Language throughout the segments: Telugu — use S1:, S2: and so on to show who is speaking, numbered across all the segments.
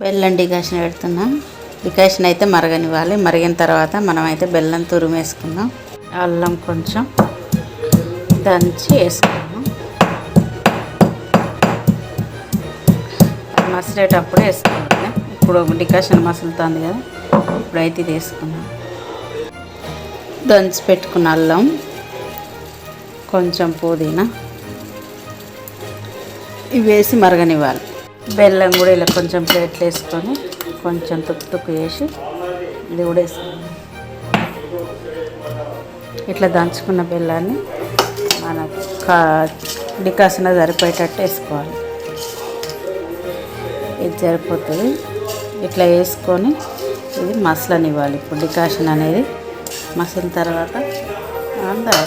S1: బెల్లం డికాషన్ పెడుతున్నాం. డికాషన్ అయితే మరగనివ్వాలి. మరిగిన తర్వాత మనం అయితే బెల్లం తురుమేసుకుందాం. అల్లం కొంచెం దంచి వేసుకున్నాం మసిలేటప్పుడు వేసుకోవాలి. ఇప్పుడు డికాషన్ మసులుతుంది కదా. ఇప్పుడైతే ఇది వేసుకున్నాం దంచి పెట్టుకున్న అల్లం కొంచెం పుదీనా. ఇవి వేసి మరగనివ్వాలి. బెల్లం కూడా ఇలా కొంచెం ప్లేట్లు వేసుకొని కొంచెం తుక్కు తుక్కు వేసి ఇది కూడా వేసుకొని ఇట్లా దంచుకున్న బెల్లాన్ని మన కా డికాసిన సరిపోయేటట్టు వేసుకోవాలి. ఇది సరిపోతుంది. ఇట్లా వేసుకొని ఇది మసలనివ్వాలి. ఇప్పుడు డికాషన్ అనేది మసిలిన తర్వాత అందరూ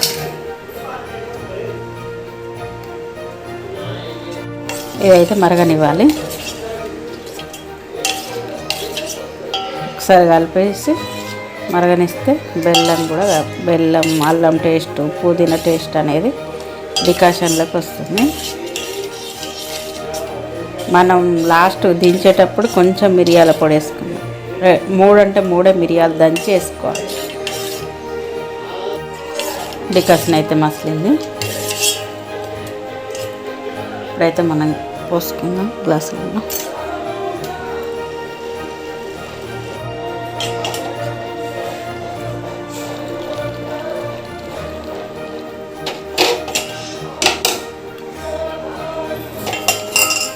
S1: ఇదైతే మరగనివ్వాలి. ఒకసారి కలిపేసి మరగనిస్తే బెల్లం కూడా బెల్లం అల్లం టేస్ట్ పుదీనా టేస్ట్ అనేది డికాషన్లోకి వస్తుంది. మనం లాస్ట్ దించేటప్పుడు కొంచెం మిరియాల పొడి వేసుకుందాం. మూడు అంటే మూడే మిరియాలు దంచి వేసుకోవాలి. డికాషన్ అయితే మసలింది. ఇప్పుడైతే మనం పోసుకుందాం గ్లాసులలో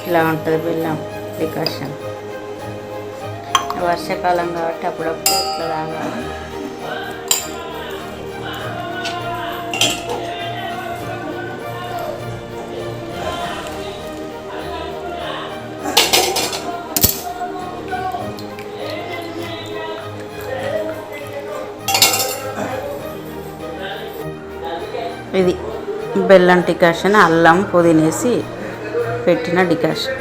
S1: ఇలా ఉంటుంది బెల్లం డికాషన్ వర్షాకాలం కాబట్టి అప్పుడప్పుడు ఇట్లా తాగాలి ఇది బెల్లం డికాషన్ అల్లం పుదీనేసి పెట్టిన డికాషన్.